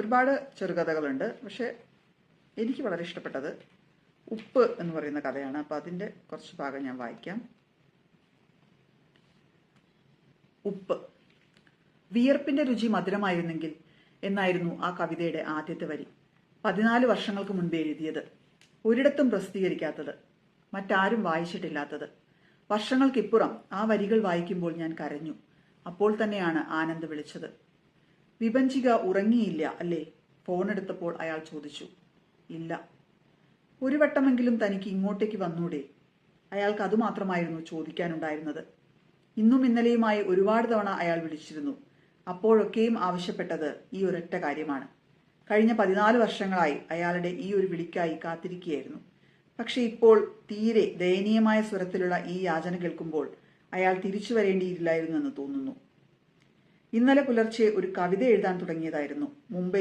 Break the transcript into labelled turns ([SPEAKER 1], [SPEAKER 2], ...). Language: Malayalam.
[SPEAKER 1] ഒരുപാട് ചെറുകഥകളുണ്ട്. പക്ഷെ എനിക്ക് വളരെ ഇഷ്ടപ്പെട്ടത് ഉപ്പ് എന്ന് പറയുന്ന കഥയാണ്. അപ്പോൾ അതിന്റെ കുറച്ച് ഭാഗം ഞാൻ വായിക്കാം. ഉപ്പ്. വിയർപ്പിന്റെ രുചി മധുരമായിരുന്നെങ്കിൽ എന്നായിരുന്നു ആ കവിതയുടെ ആദ്യത്തെ വരി. പതിനാല് വർഷങ്ങൾക്ക് മുൻപ് എഴുതിയത്. ഒരിടത്തും പ്രസിദ്ധീകരിക്കാത്തത്. മറ്റാരും വായിച്ചിട്ടില്ലാത്തത്. വർഷങ്ങൾക്കിപ്പുറം ആ വരികൾ വായിക്കുമ്പോൾ ഞാൻ കരഞ്ഞു. അപ്പോൾ തന്നെയാണ് ആനന്ദ് വിളിച്ചത്. വിഭഞ്ചിക ഉറങ്ങിയില്ല അല്ലേ? ഫോൺ എടുത്തപ്പോൾ അയാൾ ചോദിച്ചു. ഇല്ല. ഒരു വട്ടമെങ്കിലും തനിക്ക് ഇങ്ങോട്ടേക്ക് വന്നൂടെ? അയാൾക്ക് അതുമാത്രമായിരുന്നു ചോദിക്കാനുണ്ടായിരുന്നത്. ഇന്നും ഇന്നലെയുമായി ഒരുപാട് തവണ അയാൾ വിളിച്ചിരുന്നു. അപ്പോഴൊക്കെയും ആവശ്യപ്പെട്ടത് ഈ ഒരൊറ്റ കാര്യമാണ്. കഴിഞ്ഞ പതിനാല് വർഷങ്ങളായി അയാളുടെ ഈ ഒരു വിളിക്കായി കാത്തിരിക്കുകയായിരുന്നു. പക്ഷെ ഇപ്പോൾ തീരെ ദയനീയമായ സ്വരത്തിലുള്ള ഈ യാചന കേൾക്കുമ്പോൾ അയാൾ തിരിച്ചു വരേണ്ടിയില്ലായിരുന്നെന്ന് തോന്നുന്നു. ഇന്നലെ പുലർച്ചെ ഒരു കവിത എഴുതാൻ തുടങ്ങിയതായിരുന്നു. മുംബൈ